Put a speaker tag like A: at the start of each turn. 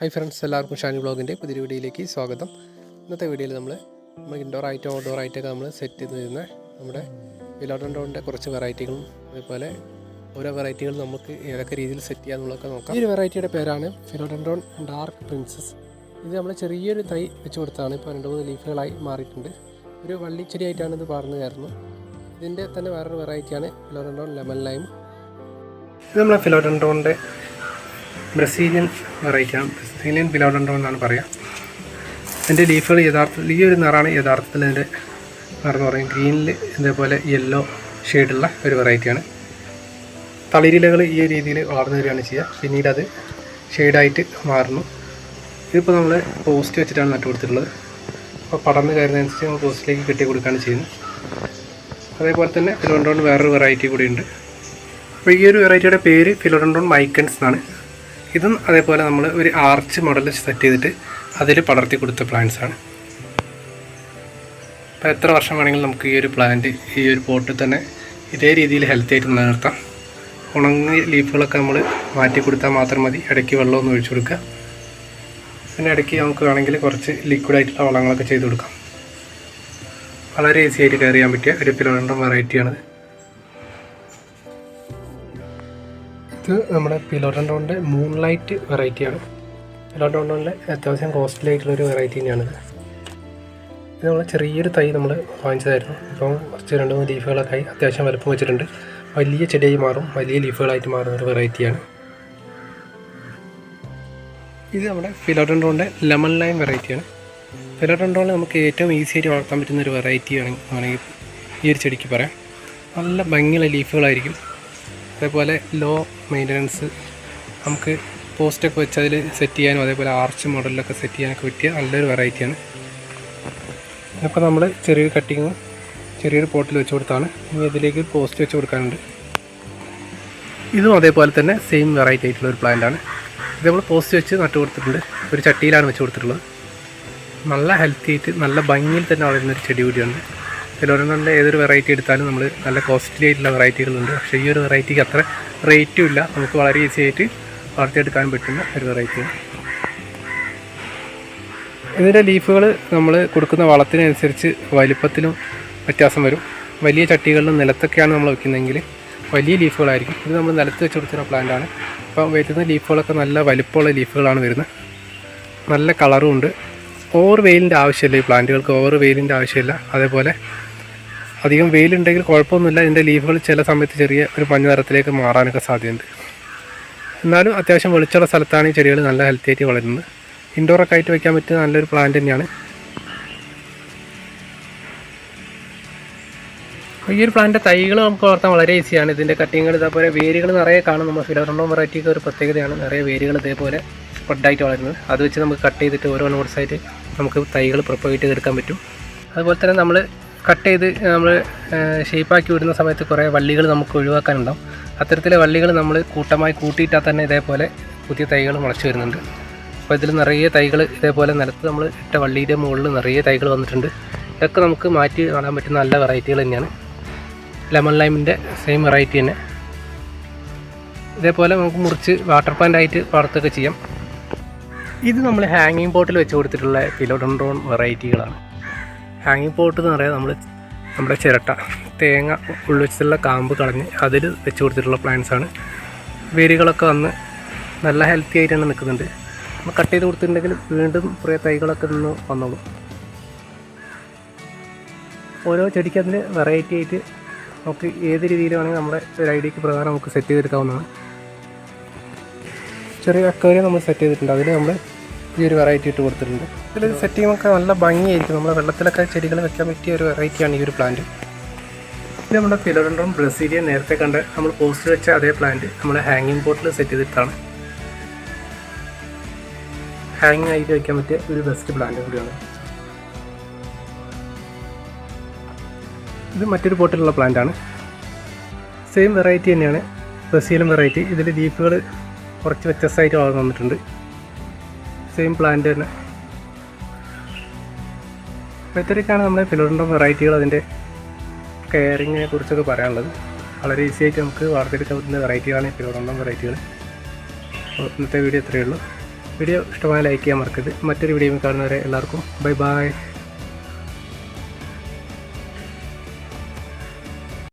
A: Hi friends എല്ലാവർക്കും ഷാനി ബ്ലോഗിന്റെ പുതിയ വീഡിയോയിലേക്ക് സ്വാഗതം. ഇന്നത്തെ വീഡിയോയിൽ നമ്മൾ നമ്മൾ ഇൻഡോർ ആയിട്ടും ഔട്ട്ഡോർ ആയിട്ടൊക്കെ നമ്മൾ സെറ്റ് ചെയ്ത് തരുന്ന നമ്മുടെ വിലോഡൻഡോണിന്റെ കുറച്ച് വെറൈറ്റികളും അതേപോലെ ഓരോ വെറൈറ്റികൾ നമുക്ക് ഏതൊക്കെ രീതിയിൽ സെറ്റ് ചെയ്യാന്നുള്ളതൊക്കെ നോക്കാം. ഈ ഒരു വെറൈറ്റിയുടെ പേരാണ് ഫിലോഡൻഡോൺ ഡാർക്ക് പ്രിൻസസ് ഇത് നമ്മൾ ചെറിയൊരു തൈ വെച്ച് കൊടുത്താണ് ഇപ്പോൾ രണ്ട് മൂന്ന് ലീഫുകളായി മാറിയിട്ടുണ്ട്. ഒരു വള്ളിച്ചെടിയായിട്ടാണ് ഇത് പറഞ്ഞു കയറുന്നത്. ഇതിന്റെ തന്നെ വേറൊരു വെറൈറ്റിയാണ് ഫിലോഡൻഡോൺ ലെമൺ ലൈം ഇത് നമ്മളെ ഫിലോഡൻഡോണിന്റെ ബ്രസീലിയൻ വെറൈറ്റിയാണ് ബ്രസീലിയൻ ബിലോഡൻഡോ എന്നാണ് പറയുക അതിന്റെ ലീഫുകൾ യഥാർത്ഥത്തിൽ ഈ ഒരു നിറമാണ് യഥാർത്ഥത്തിൽ അതിന്റെ നിറം എന്ന് പറയും ഗ്രീനിൽ ഇതേപോലെ യെല്ലോ ഷെയ്ഡുള്ള ഒരു വെറൈറ്റിയാണ്. തളിരിലകൾ ഈ രീതിയിൽ വളർന്നു വരികയാണ് ചെയ്യുക. പിന്നീട് അത് ഷെയ്ഡായിട്ട് മാറുന്നു. ഇതിപ്പോൾ നമ്മൾ പോസ്റ്റ് വെച്ചിട്ടാണ് നട്ടു കൊടുത്തിട്ടുള്ളത്. അപ്പോൾ പടർന്ന് കയറുന്നതനുസരിച്ച് നമ്മൾ പോസ്റ്റിലേക്ക് കെട്ടി കൊടുക്കുകയാണ് ചെയ്യുന്നത്. അതേപോലെ തന്നെ ഫിലോഡോൺ വേറൊരു വെറൈറ്റി കൂടിയുണ്ട്. അപ്പോൾ ഈ ഒരു വെറൈറ്റിയുടെ പേര് ഫിലോഡോൺ മൈക്കൻസ് എന്നാണ്. ഇതും അതേപോലെ നമ്മൾ ഒരു ആർച്ച് മോഡൽ സെറ്റ് ചെയ്തിട്ട് അതിൽ പടർത്തി കൊടുത്ത പ്ലാന്റ്സ് ആണ്. അപ്പോൾ എത്ര വർഷം വേണമെങ്കിലും നമുക്ക് ഈ ഒരു പ്ലാന്റ് ഈ ഒരു പോട്ടിൽ തന്നെ ഇതേ രീതിയിൽ ഹെൽത്തി ആയിട്ട് നിലനിർത്താം. ഉണങ്ങിയ ലീഫുകളൊക്കെ നമ്മൾ മാറ്റി കൊടുത്താൽ മാത്രം മതി. ഇടയ്ക്ക് വെള്ളമൊന്നും ഒഴിച്ചു കൊടുക്കുക. പിന്നെ ഇടയ്ക്ക് നമുക്ക് വേണമെങ്കിൽ കുറച്ച് ലിക്വിഡായിട്ടുള്ള വളങ്ങളൊക്കെ ചെയ്ത് കൊടുക്കാം. വളരെ ഈസി ആയിട്ട് കയറിയാൻ പറ്റിയ ഒരു ഫിലോഡൻഡ്രം വെറൈറ്റിയാണിത് ഇത് നമ്മുടെ പിലോഡൻഡോണിന്റെ മൂൺ ലൈറ്റ് വെറൈറ്റിയാണ് പിലോഡൻഡോണിന്റെ അത്യാവശ്യം കോസ്റ്റ്ലി ആയിട്ടുള്ള ഒരു വെറൈറ്റി തന്നെയാണിത് ഇത്. നമ്മൾ ചെറിയൊരു തൈ നമ്മൾ വാങ്ങിച്ചതായിരുന്നു. ഇപ്പം കുറച്ച് രണ്ട് മൂന്ന് ലീഫുകളൊക്കെ ആയി അത്യാവശ്യം വലുപ്പം വെച്ചിട്ടുണ്ട്. വലിയ ചെടിയായി മാറും. വലിയ ലീഫുകളായിട്ട് മാറുന്ന ഒരു വെറൈറ്റിയാണ് ഇത് നമ്മുടെ ഫിലോഡൻഡോണിന്റെ ലെമൺ ലൈം വെറൈറ്റിയാണ് ഫിലോഡൻഡോണിൽ നമുക്ക് ഏറ്റവും ഈസി ആയിട്ട് വളർത്താൻ പറ്റുന്ന ഒരു വെറൈറ്റി ആണെങ്കിൽ ഈ ഒരു ചെടിക്ക് പറയാം. നല്ല ഭംഗിയുള്ള ലീഫുകളായിരിക്കും അതേപോലെ ലോ മെയിന്റനൻസ് നമുക്ക് പോസ്റ്റൊക്കെ വെച്ച് അതിൽ സെറ്റ് ചെയ്യാനും അതേപോലെ ആർച്ച് മോഡലിലൊക്കെ സെറ്റ് ചെയ്യാനൊക്കെ പറ്റിയ നല്ലൊരു വെറൈറ്റിയാണ് അപ്പോൾ നമ്മൾ ചെറിയൊരു കട്ടിങ് ചെറിയൊരു പോട്ടിൽ വെച്ച് കൊടുത്താണ്. ഇനി ഇതിലേക്ക് പോസ്റ്റ് വെച്ച് കൊടുക്കാനുണ്ട്. ഇതും അതേപോലെ തന്നെ സെയിം വെറൈറ്റി ആയിട്ടുള്ള ഒരു പ്ലാന്റാണ് ഇത് നമ്മൾ പോസ്റ്റ് വെച്ച് നട്ടു കൊടുത്തിട്ടുണ്ട്. ഒരു ചട്ടിയിലാണ് വെച്ച് കൊടുത്തിട്ടുള്ളത്. നല്ല ഹെൽത്തി ആയിട്ട് നല്ല ഭംഗിയിൽ തന്നെ വളരുന്ന ഒരു ചെടി കൂടിയാണ് ഫിലോഡൻഡോണിന്റെ ഏതൊരു വെറൈറ്റി എടുത്താലും നമ്മൾ നല്ല കോസ്റ്റ്ലി ആയിട്ടുള്ള വെറൈറ്റികളുണ്ട് പക്ഷേ ഈ ഒരു വെറൈറ്റിക്ക് അത്ര റേറ്റും ഇല്ല. നമുക്ക് വളരെ ഈസി ആയിട്ട് വളർത്തിയെടുക്കാൻ പറ്റുന്ന ഒരു വെറൈറ്റിയാണ് ഇതിന്റെ ലീഫുകൾ നമ്മൾ കൊടുക്കുന്ന വളത്തിനനുസരിച്ച് വലിപ്പത്തിലും വ്യത്യാസം വരും. വലിയ ചട്ടികളിലും നിലത്തൊക്കെയാണ് നമ്മൾ വയ്ക്കുന്നതെങ്കിൽ വലിയ ലീഫുകളായിരിക്കും ഇത് നമ്മൾ നിലത്ത് വെച്ച് കൊടുക്കുന്ന പ്ലാന്റാണ് അപ്പോൾ വരുന്ന ലീഫുകളൊക്കെ നല്ല വലിപ്പമുള്ള ലീഫുകളാണ് വരുന്നത്. നല്ല കളറും ഉണ്ട്. ഓവർ വെയിലിന്റെ ആവശ്യമില്ല ഈ പ്ലാന്റുകൾക്ക് ഓവർ വെയിലിന്റെ ആവശ്യമില്ല. അതേപോലെ അധികം വെയിലുണ്ടെങ്കിൽ കുഴപ്പമൊന്നുമില്ല. ഇതിന്റെ ലീഫുകൾ ചില സമയത്ത് ചെറിയ ഒരു മഞ്ഞ നിറത്തിലേക്ക് മാറാനൊക്കെ സാധ്യതയുണ്ട്. എന്നാലും അത്യാവശ്യം വെളിച്ചുള്ള സ്ഥലത്താണ് ഈ ചെടികൾ നല്ല ഹെൽത്തി ആയിട്ട് വളരുന്നത്. ഇൻഡോറൊക്കെ ആയിട്ട് വയ്ക്കാൻ പറ്റിയ നല്ലൊരു പ്ലാന്റ് തന്നെയാണ്. ഈ ഒരു പ്ലാന്റ് തൈകൾ നമുക്ക് വളർത്താൻ വളരെ ഈസിയാണ് ഇതിന്റെ കട്ടിങ്ങുകൾ ഇതേപോലെ വേരുകൾ നിറയെ കാണും. നമ്മൾ ഫിലോറണ്ടോ വെറൈറ്റിക്ക് ഒരു പ്രത്യേകതയാണ്. നിറയെ വേരുകൾ ഇതേപോലെ സ്പ്രെഡായിട്ട് വളരുന്നത്. അത് വെച്ച് നമുക്ക് കട്ട് ചെയ്തിട്ട് ഓരോ നോട്ട്സായിട്ട് നമുക്ക് തൈകൾ പ്രൊപ്പഗേറ്റ് ചെയ്തെടുക്കാൻ പറ്റും. അതുപോലെ തന്നെ നമ്മൾ കട്ട് ചെയ്ത് നമ്മൾ ഷേപ്പാക്കി വിടുന്ന സമയത്ത് കുറേ വള്ളികൾ നമുക്ക് ഒഴിവാക്കാനുണ്ടാവും. അത്തരത്തിലെ വള്ളികൾ നമ്മൾ കൂട്ടമായി കൂട്ടിയിട്ടാൽ തന്നെ ഇതേപോലെ പുതിയ തൈകൾ മുളച്ചു വരുന്നുണ്ട്. അപ്പോൾ ഇതിൽ നിറയെ തൈകൾ ഇതേപോലെ നിലത്ത് നമ്മൾ ഇട്ട വള്ളിയുടെ മുകളിൽ നിറയെ തൈകൾ വന്നിട്ടുണ്ട്. ഇതൊക്കെ നമുക്ക് മാറ്റി കാണാൻ പറ്റുന്ന നല്ല വെറൈറ്റികൾ തന്നെയാണ്. ലെമൺ ലൈമിന്റെ സെയിം വെറൈറ്റി തന്നെ. ഇതേപോലെ നമുക്ക് മുറിച്ച് വാട്ടർ പ്ലാന്റായിട്ട് വളർത്തുകയൊക്കെ ചെയ്യാം. ഇത് നമ്മൾ ഹാങ്ങിങ് ബോട്ടിൽ വെച്ച് കൊടുത്തിട്ടുള്ള ഫിലോഡൻഡ്രോൺ വെറൈറ്റികളാണ് ഹാങ്ങിങ് പോട്ട് എന്ന് പറയാൻ നമ്മൾ നമ്മുടെ ചിരട്ട തേങ്ങ ഉള്ളിച്ചുള്ള കാമ്പ് കളഞ്ഞ് അതിൽ വെച്ച് കൊടുത്തിട്ടുള്ള ആണ്. വേരുകളൊക്കെ വന്ന് നല്ല ഹെൽത്തി ആയിട്ടാണ് നിൽക്കുന്നുണ്ട്. നമ്മൾ കട്ട് ചെയ്ത് കൊടുത്തിട്ടുണ്ടെങ്കിൽ വീണ്ടും കുറേ തൈകളൊക്കെ നിന്ന് വന്നോളും. ഓരോ ചെടിക്ക് അതിന് വെറൈറ്റി ആയിട്ട് നമുക്ക് ഏത് രീതിയിലാണെങ്കിൽ നമ്മുടെ ഒരു ഐഡിയക്ക് പ്രകാരം നമുക്ക് സെറ്റ് ചെയ്തെടുക്കാവുന്നതാണ്. ചെറിയ അക്വേറിയം നമ്മൾ സെറ്റ് ചെയ്തിട്ടുണ്ട്. അതിൽ നമ്മൾ ഈ ഒരു വെറൈറ്റി ഇട്ട് കൊടുത്തിട്ടുണ്ട്. ഇതിൽ സെറ്റിംഗ് ഒക്കെ നല്ല ഭംഗിയായിരിക്കും. നമ്മുടെ വെള്ളത്തിലൊക്കെ ചെടികൾ വെക്കാൻ പറ്റിയ ഒരു വെറൈറ്റിയാണ് ഈ ഒരു പ്ലാന്റ് ഇത് നമ്മുടെ ഫിലോഡൻഡ്രം ബ്രസീലിയൻ നേരത്തെ കണ്ട് നമ്മൾ പോസ്റ്റ് വെച്ച അതേ പ്ലാന്റ് നമ്മൾ ഹാങ്ങിങ് പോട്ടിൽ സെറ്റ് ചെയ്തിട്ടാണ്. ഹാങ് ആയിട്ട് വെക്കാൻ പറ്റിയ ഒരു ബെസ്റ്റ് പ്ലാന്റ് കൂടിയാണ്. ഇത് മറ്റൊരു പോട്ടിലുള്ള പ്ലാന്റ് ആണ്. സെയിം വെറൈറ്റി തന്നെയാണ്. ബ്രസീലിയൻ വെറൈറ്റി ഇതിൽ ലീഫുകൾ കുറച്ച് വ്യത്യസ്തമായിട്ട് വളർന്നു വന്നിട്ടുണ്ട്. സെയിം പ്ലാന്റ് തന്നെ. അപ്പോൾ ഇത്രയൊക്കെയാണ് നമ്മുടെ ഫിലോഡൻഡ്രോൺ വെറൈറ്റികൾ അതിന്റെ കെയറിങ്ങിനെ കുറിച്ചൊക്കെ പറയാനുള്ളത്. വളരെ ഈസി ആയിട്ട് നമുക്ക് വാർത്തെടുക്കാൻ പറ്റുന്ന വെറൈറ്റികളാണ് ഫിലോഡൻഡ്രോൺ വെറൈറ്റികൾ. അപ്പോൾ ഇന്നത്തെ വീഡിയോ ഇത്രയേ ഉള്ളൂ. വീഡിയോ ഇഷ്ടമായ ലൈക്ക് ചെയ്യാൻ മറക്കരുത്. മറ്റൊരു വീഡിയോ കാണുന്നവരെ എല്ലാവർക്കും ബൈ ബൈ